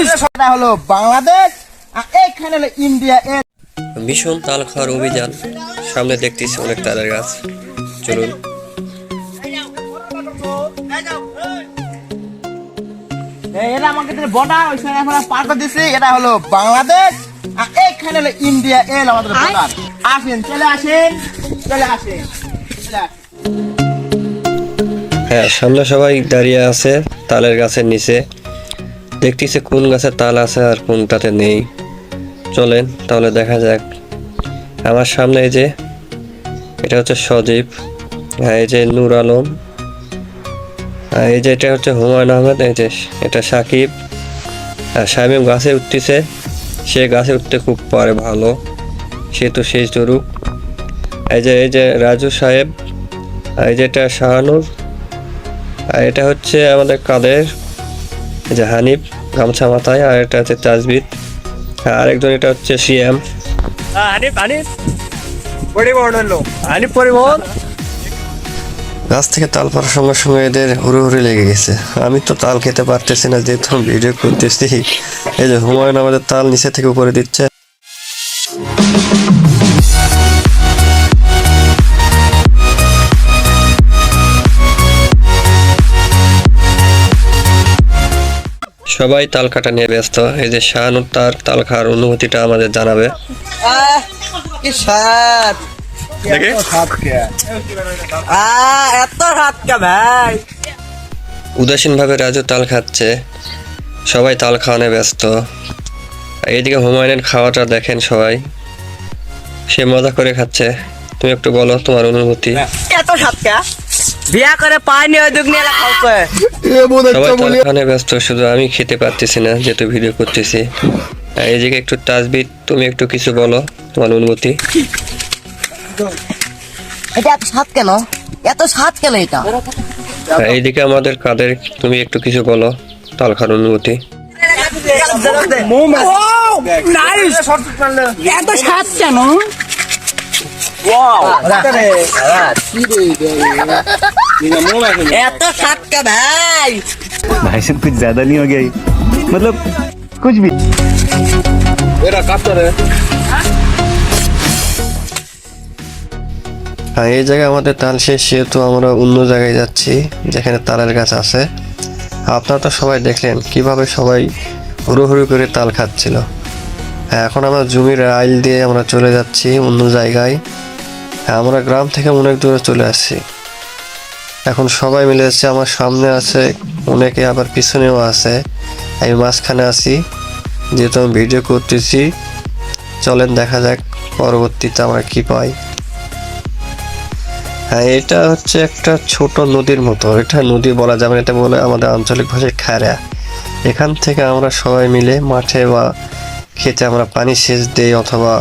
এটা হলো বাংলাদেশ আর এইখানে হলো ইন্ডিয়া এর ভীষণ তাল খাওয়ার অভিযান। সামনে দেখতেছি অনেক তালের গাছ। চলুন। এই, এটা আমাকে বর্ডার ওইখানে এখন পার করে এটা হলো বাংলাদেশ আর এইখানে হলো ইন্ডিয়া এল আমাদের বর্ডার আসেন চলে আসেন চলে আসেন। হ্যাঁ সামনে সবাই দাঁড়িয়ে আছে তালের গাছের নিচে। দেখতেছি কোন গাছে তাল আছে আর কোনটাতে নেই। চলেন, তাহলে দেখা যাক। আমার সামনে এই যে, এটা হচ্ছে সজীব। এই যে নূর আলম। এই যে এটা হচ্ছে হুমায়ুন আহমেদ, এই যে এটা সাকিব। আর শামিম গাছে উঠতেছে। সে গাছে উঠতে খুব পারে ভালো। সে তো শেষ জরুক এই যে এই যে রাজু সাহেব। এই যে এটা শাহানুর। আর এটা হচ্ছে আমাদের কাদের? যে হানিফ গামছা মাথায় আর এটা হচ্ছে তাজবিদ। আর একজন এটা হচ্ছে সিএম। হানিফ হানিফ। পরিবহন হলো। হানিফ পরিবহন। গাছ থেকে তাল পাড়ার সঙ্গে সঙ্গে এদের হুড়ু হুড়ে লেগে গেছে। আমি তো তাল খেতে পারতেছি না যেহেতু ভিডিও করতেছি। এই যে হুমায়ুন আমাদের তাল নিচে থেকে উপরে দিচ্ছে। সবাই তাল কাটা নিয়ে ব্যস্ত। এই যে শাহানুর তার তাল খাওয়ার অনুভূতিটা আমাদের জানাবে। আহ, কি স্বাদ। দেখে। এত স্বাদ কে ভাই? উদাসীনভাবে রাজু তাল খাচ্ছে। সবাই তাল খাওয়ানো ব্যস্ত। এইদিকে হুমায়ুনের খাওয়াটা দেখেন সবাই। সে মজা করে খাচ্ছে। তুমি একটু বলো তোমার অনুভূতি। এত স্বাদ কে? বিয়া করে পায়নি ওই দুগ্নি এলা সবাই ব্যস্ত শুধু আমি খেতে পারতেছি না যেহেতু ভিডিও করতেছি। আর এইদিকে একটু তাজবিদ তুমি একটু কিছু বলো তোমার অনুভূতি এটা এত স্বাদ কেন? এত স্বাদ কেন এটা? এইদিকে আমাদের কাদের তুমি একটু কিছু বলো তাল খাওয়ার অনুভূতি এত স্বাদ কেন? এত স্বাদ কে ভাই भाई साहब कुछ ज्यादा नहीं हो गया ये? मतलब कुछ भी হ্যাঁ এই জায়গায় আমাদের তাল শেষ সেহেতু আমরা অন্য জায়গায় যাচ্ছি যেখানে তালের গাছ আছে আপনারা তো সবাই দেখলেন কিভাবে সবাই হুড়োহুড়ি করে তাল খাচ্ছিল হ্যাঁ এখন আমরা জমির আইল দিয়ে আমরা চলে যাচ্ছি অন্য জায়গায় হ্যাঁ আমরা গ্রাম থেকে অনেক দূরে চলে আসছি এখন সবাই মিলে যাচ্ছে আমার সামনে আছে, অনেকে আবার পিছনেও আছে। আমি মাঝখানে আছি, যেহেতু আমি ভিডিও করতেছি। চলেন দেখা যাক পরবর্তীতে আমরা কি পাই। হ্যাঁ এটা হচ্ছে একটা ছোট নদীর মতো। এটা নদী বলা যাবে এটা বলে আমাদের আঞ্চলিক ভাষায় খারা এখান থেকে আমরা সবাই মিলে মাঠে বা খেতে আমরা পানি সেচ দিই অথবা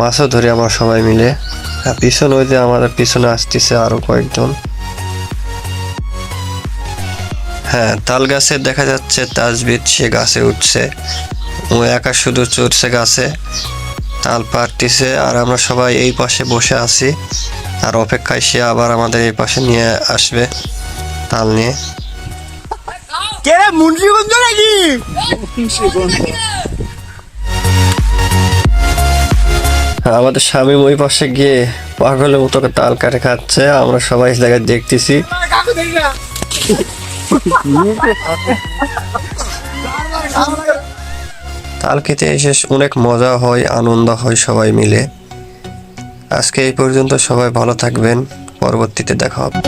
মাছও ধরি আমরা সবাই মিলে। পিছনে ওই যে আমাদের পিছনে আসতেছে আরও কয়েকজন। হ্যাঁ তাল গাছে দেখা যাচ্ছে তাজবিদ সে গাছে উঠছে। ও একা শুধু চড়ছে গাছে তাল পারতিছে আর আমরা সবাই এই পাশে বসে আছি। আর অপেক্ষায় সে আবার আমাদের এই পাশে নিয়ে আসবে তাল নিয়ে। কে মুন্সিগঞ্জ নাকি? আমাদের স্বামী ওই পাশে গিয়ে পাগলের মতো তাল কাটে খাচ্ছে আমরা সবাই জায়গায় দেখতেছি। তাল খেতে এসে অনেক মজা হয়, আনন্দ হয় সবাই মিলে। আজকে এই পর্যন্ত সবাই ভালো থাকবেন, পরবর্তীতে দেখা হবে।